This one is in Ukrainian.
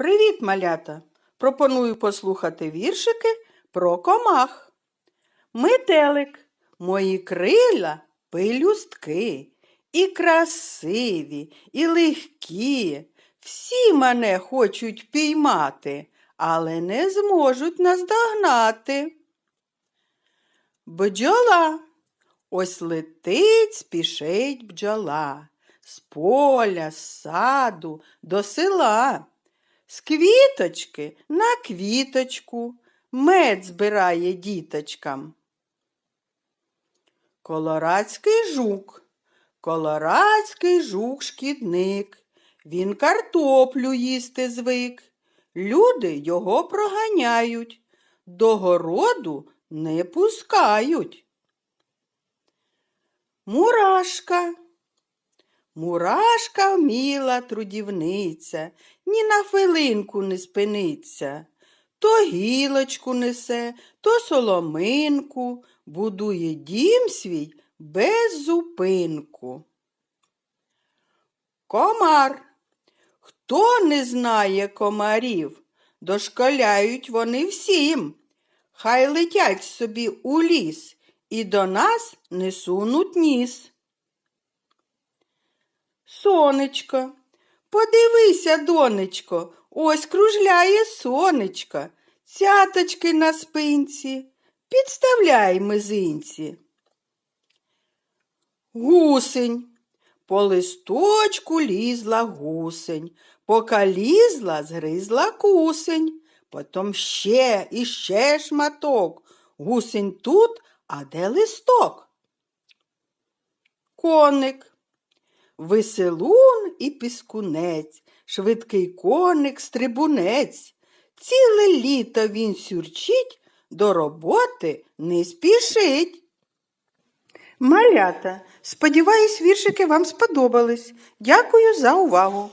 Привіт, малята! Пропоную послухати віршики про комах. Метелик, мої крила пелюстки, і красиві, і легкі. Всі мене хочуть піймати, але не зможуть наздогнати. Бджола. Ось летить, спішить бджола з поля, з саду до села. З квіточки на квіточку мед збирає діточкам. Колорадський жук. Колорадський жук шкідник. Він картоплю їсти звик. Люди його проганяють, до городу не пускають. Мурашка. Мурашка вміла трудівниця, ні на хвилинку не спиниться. То гілочку несе, то соломинку, будує дім свій без зупинку. Комар. Хто не знає комарів, дошколяють вони всім. Хай летять собі у ліс і до нас не сунуть ніс. Сонечко, подивися, донечко, ось кружляє сонечко, цяточки на спинці, підставляй мизинці. Гусень. По листочку лізла гусень, поки лізла, згризла кусень, потім ще і ще шматок. Гусень тут, а де листок? Коник. Веселун і піскунець, швидкий коник, стрибунець. Ціле літо він сюрчить, до роботи не спішить. Малята, сподіваюсь, віршики вам сподобались. Дякую за увагу.